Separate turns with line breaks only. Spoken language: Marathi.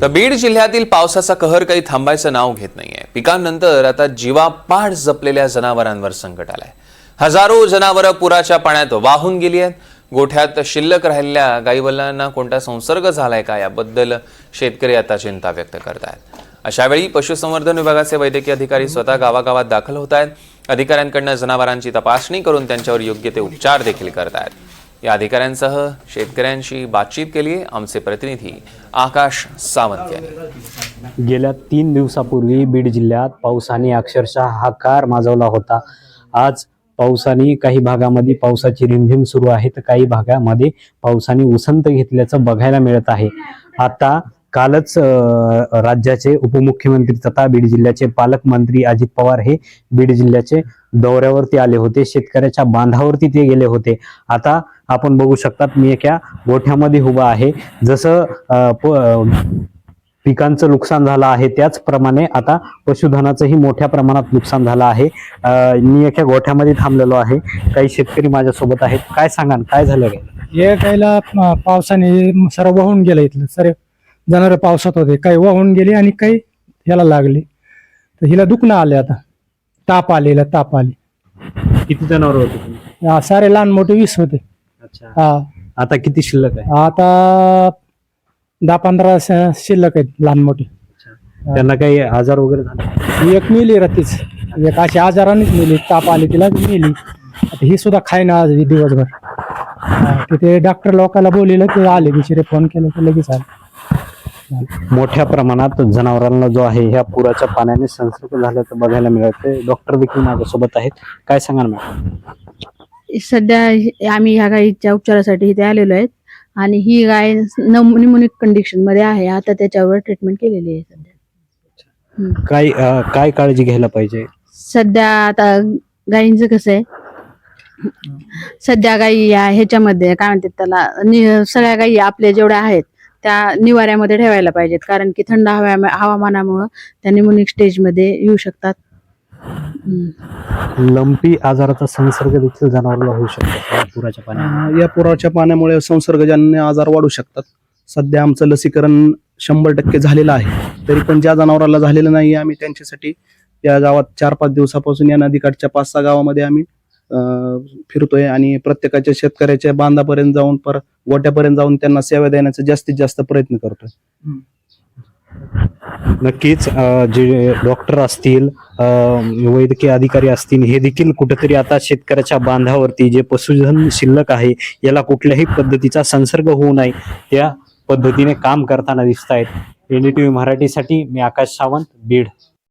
तर बीड जिल्ह्यातील पावसाचा कहर काही थांबायचं नाव घेत नाहीये. पिकांनंतर आता जीवापाड जपलेल्या जनावरांवर संकट आलंय. हजारो जनावरं पुराच्या पाण्यात वाहून गेली आहेत. गोठ्यात शिल्लक राहिलेल्या गाईवल्लांना कोणता संसर्ग झालाय का याबद्दल शेतकरी आता चिंता व्यक्त करत आहेत अशावेळी पशुसंवर्धन विभागाचे वैद्यकीय अधिकारी स्वतः गावागावात दाखल होत आहेत अधिकाऱ्यांकडनं जनावरांची तपासणी करून त्यांच्यावर योग्य ते उपचार देखील करत आहेत या अधिकाऱ्यांसह शेतकऱ्यांशी बातचीत केली आमचे प्रतिनिधी आकाश सावंत यांनी.
गेल्या तीन दिवसापूर्वी बीड जिल्ह्यात पावसाने अक्षरशः हाकार माजवला होता. आज पावसाने काही भागामध्ये पावसाची रिमझिम सुरू आहे तर काही भागामध्ये पावसाने उसंत घेतल्याचं बघायला मिळत आहे. आता कालच राज्याचे उपमुख्यमंत्री तथा बीड जिल्ह्याचे पालकमंत्री अजित पवार हे बीड जिल्ह्याचे दौऱ्यावरती आले होते. शेतकऱ्याच्या बांधावरती ते गेले होते. आता आपण बघू शकतात मी एका गोठ्यामध्ये उभा आहे. जसं पिकांचं नुकसान झालं आहे त्याचप्रमाणे आता पशुधनाचंही मोठ्या प्रमाणात नुकसान झालं आहे. मी एका गोठ्यामध्ये थांबलेलो आहे. काही शेतकरी माझ्यासोबत आहेत. काय सांगाल? काय झालं काय
हे काहीला पावसाने सर्व वाहून गेलं इथलं. सर जनावर पावसात होते. काही वाहून गेले आणि काही ह्याला लागले. तर हिला दुखणं आले आता. ताप आलेला ताप आले.
किती जनावर होते तुम्ही?
हा, सारे लहान मोठे वीस होते.
अच्छा.
हा.
आता किती शिल्लक आहे?
आता दहा पंधरा श- शिल्लक आहेत लहान मोठे.
त्यांना काही आजार वगैरे झाले?
एक मिली रात्रीच. एक अशी आजारानेच मिली. ताप आली तिला मिली. आता ही सुद्धा खायना आज दिवसभर. हा, तिथे डॉक्टर लोकांना बोलिलं ते आले बिचारे फोन केलं की लगेच आले.
मोठ्या प्रमाणात जनावरांना जो आहे ह्या पुराच्या पाण्याने संसर्ग झाल्याचं बघायला मिळते. डॉक्टर देखील माझ्यासोबत आहेत. काय सांगाल मॅडम?
सध्या आम्ही ह्या गायीच्या उपचारासाठी इथे आलेलो आहेत. आणि ही गाय निमोनिक कंडिशनमध्ये आहे. आता त्याच्यावर ट्रीटमेंट केलेली आहे सध्या.
काय काय काळजी घ्यायला पाहिजे?
सध्या आता गायींचं कसं आहे? सध्या गायी ह्याच्यामध्ये काय म्हणतात त्याला सगळ्या गायी आपल्या जेवढ्या आहेत त्या निवाऱ्यामध्ये ठेवायला पाहिजेत. कारण की थंड हव्या हवामानामुळं त्या निमोनिक स्टेजमध्ये येऊ शकतात.
लंपी आजाराचा संसर्ग देखील जनावरांना होऊ शकतो. या पुराच्या पाण्याने
अं, या पुराच्या पाण्यामुळे संसर्गजन्य आजार वाढू शकतात. सध्या आमचं लसीकरण शंभर टक्के झालेलं आहे. तरी पण ज्या जनावराला झालेलं नाही आम्ही त्यांच्यासाठी या गावात चार पाच दिवसापासून या नदीकाठच्या पाच सहा गावामध्ये आम्ही फिरतोय आणि प्रत्येकाच्या शेतकऱ्याच्या बांधापर्यंत जाऊन पर गोट्यापर्यंत जाऊन त्यांना सेवा देण्याचा जास्तीत जास्त प्रयत्न करतोय.
नक्कीच जे डॉक्टर असतील वैद्यकीय अधिकारी असतील हे देखील कुठेतरी आता शेतकऱ्याच्या बांधावरती जे पशुधन शिल्लक आहे याला कुठल्याही पद्धतीचा संसर्ग होऊ नये त्या पद्धतीने काम करताना दिसत आहेत एनडीटीव्ही मराठीसाठी मी आकाश सावंत बीड.